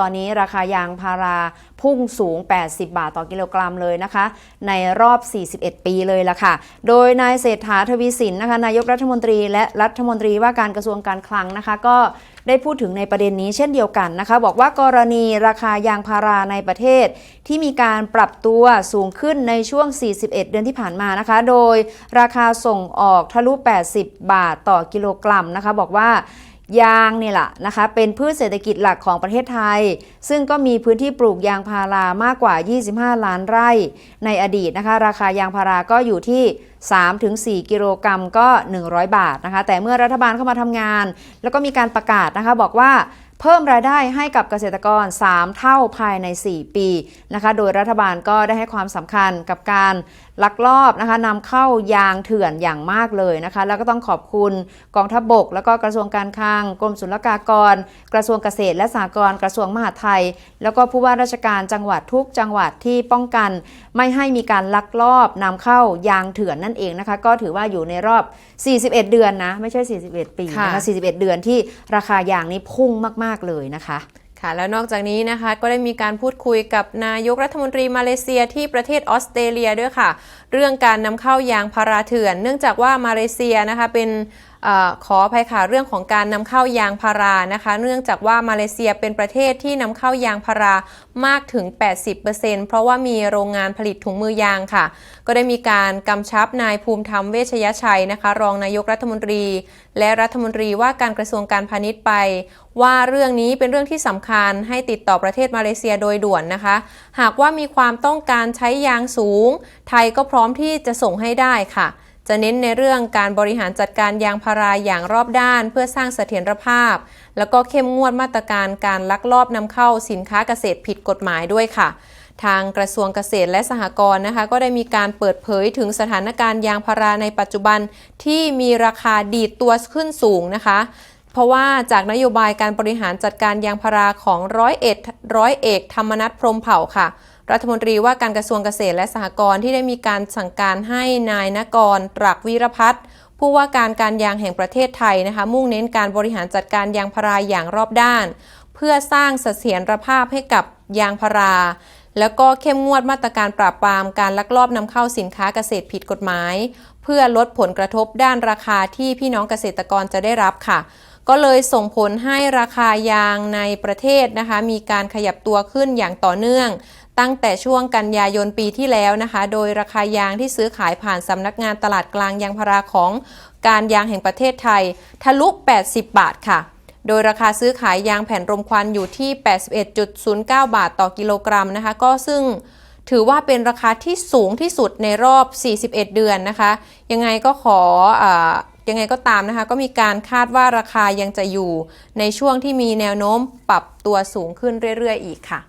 ตอนนี้ราคายางพาราพุ่งสูง 80 บาทต่อกิโลกรัมเลยนะคะ ในรอบ 41 ปีเลยละค่ะ โดยนายเศรษฐาทวีสินนะคะนายกรัฐมนตรีและรัฐมนตรีว่าการกระทรวงการคลังนะคะ ก็ได้พูดถึงในประเด็นนี้เช่นเดียวกันนะคะ บอกว่ากรณีราคายางพาราในประเทศ ที่มีการปรับตัวสูงขึ้นในช่วง 41 เดือนที่ผ่านมานะคะ โดยราคาส่งออกทะลุ 80 บาทต่อกิโลกรัมนะคะ บอกว่า ยางเนี่ยแหละนะคะเป็นพืชเศรษฐกิจหลักของประเทศไทย ซึ่งก็มีพื้นที่ปลูกยางพารามากกว่า 25 ล้านไร่ ในอดีตนะคะราคายางพาราก็อยู่ที่ 3-4 กิโลกรัมก็ 100 บาทนะคะแต่เมื่อรัฐบาลเข้ามาทำงาน แล้วก็มีการประกาศนะคะบอกว่า เพิ่มรายได้ให้กับเกษตรกร 3 เท่าภายใน 4 ปีนะคะ โดยรัฐบาลก็ได้ให้ความสำคัญกับการลักลอบนะคะนำเข้ายางเถื่อนอย่างมากเลยนะคะ แล้วก็ต้องขอบคุณกองทัพบบก แล้วก็กระทรวงการคลังกรมศุลกากร กระทรวงเกษตรและสหกรณ์กระทรวงมหาดไทย แล้วก็ผู้ว่าราชการจังหวัดทุกจังหวัดที่ป้องกัน ไม่ให้มีการลักลอบนำเข้ายางเถื่อนนั่นเองนะคะ ก็ถือว่าอยู่ในรอบ 41 เดือนนะไม่ใช่ 41 ปีนะคะค่ะ41 เดือนที่ราคายางนี้พุ่งมากๆเลยนะคะค่ะแล้วนอกจากนี้นะคะก็ได้มีการพูดคุยกับนายกรัฐมนตรีมาเลเซียที่ประเทศออสเตรเลียด้วยค่ะ เรื่องการนำเข้ายางพาราเถื่อน เนื่องจากว่ามาเลเซียนะคะเป็น อขออภัยค่ะเรื่องของการนำเข้ายางพารานะคะ เนื่องจากว่ามาเลเซียเป็นประเทศที่นำเข้ายางพารามากถึง 80%เพราะว่ามีโรงงานผลิตถุงมือยางค่ะ ก็ได้มีการกำชับนายภูมิธรรมเวชยชัยนะคะ รองนายกรัฐมนตรี และรัฐมนตรีว่าการกระทรวงการพาณิชย์ไป ว่าเรื่องนี้เป็นเรื่องที่สำคัญให้ติดต่อประเทศมาเลเซียโดยด่วนนะคะ หากว่ามีความต้องการใช้ยางสูง ไทยก็พร้อมที่จะส่งให้ได้ค่ะ จะเน้นในเรื่องการบริหารจัดการยางพาราอย่างรอบด้าน เพื่อสร้างเสถียรภาพ แล้วก็เข้มงวดมาตรการการลักลอบนำเข้าสินค้าเกษตรผิดกฎหมายด้วยค่ะ ทางกระทรวงเกษตรและสหกรณ์นะคะ ก็ได้มีการเปิดเผยถึงสถานการณ์ยางพาราในปัจจุบันที่มีราคาดีดตัวขึ้นสูงนะคะเพราะว่าจากนโยบายการบริหารจัดการยางพาราของร้อยเอ็ดร้อยเอกธรรมนัฐพรหมเผ่าค่ะ รัฐมนตรีว่าการกระทรวงเกษตรและสหกรณ์ที่ได้มีการสั่งการให้นายนกรตรักวีรพัฒน์ผู้ว่าการการยางแห่งประเทศไทยนะคะมุ่งเน้นการบริหารจัดการยางพาราอย่างรอบด้าน เพื่อสร้างเสถียรภาพให้กับยางพารา แล้วก็เข้มงวดมาตรการปราบปรามการลักลอบนำเข้าสินค้าเกษตรผิดกฎหมาย เพื่อลดผลกระทบด้านราคาที่พี่น้องเกษตรกรจะได้รับค่ะ ก็เลยส่งผลให้ราคายางในประเทศนะคะ มีการขยับตัวขึ้นอย่างต่อเนื่อง ตั้งแต่ช่วงกันยายนปีที่แล้วนะคะ โดยราคายางที่ซื้อขายผ่านสำนักงานตลาดกลางยางพาราของการยางแห่งประเทศไทย ทะลุ 80 บาทค่ะโดยราคาซื้อขายยางแผ่นรมควันอยู่ที่ 81.09 บาทต่อกิโลกรัมนะคะ ก็ซึ่งถือว่าเป็นราคาที่สูงที่สุดในรอบ 41 เดือนนะคะ ยังไงก็ขออ ยังไงก็ตามนะคะก็มีการคาดว่าราคายังจะอยู่ในช่วงที่มีแนวโน้มปรับตัวสูงขึ้นเรื่อย ๆ อีกค่ะ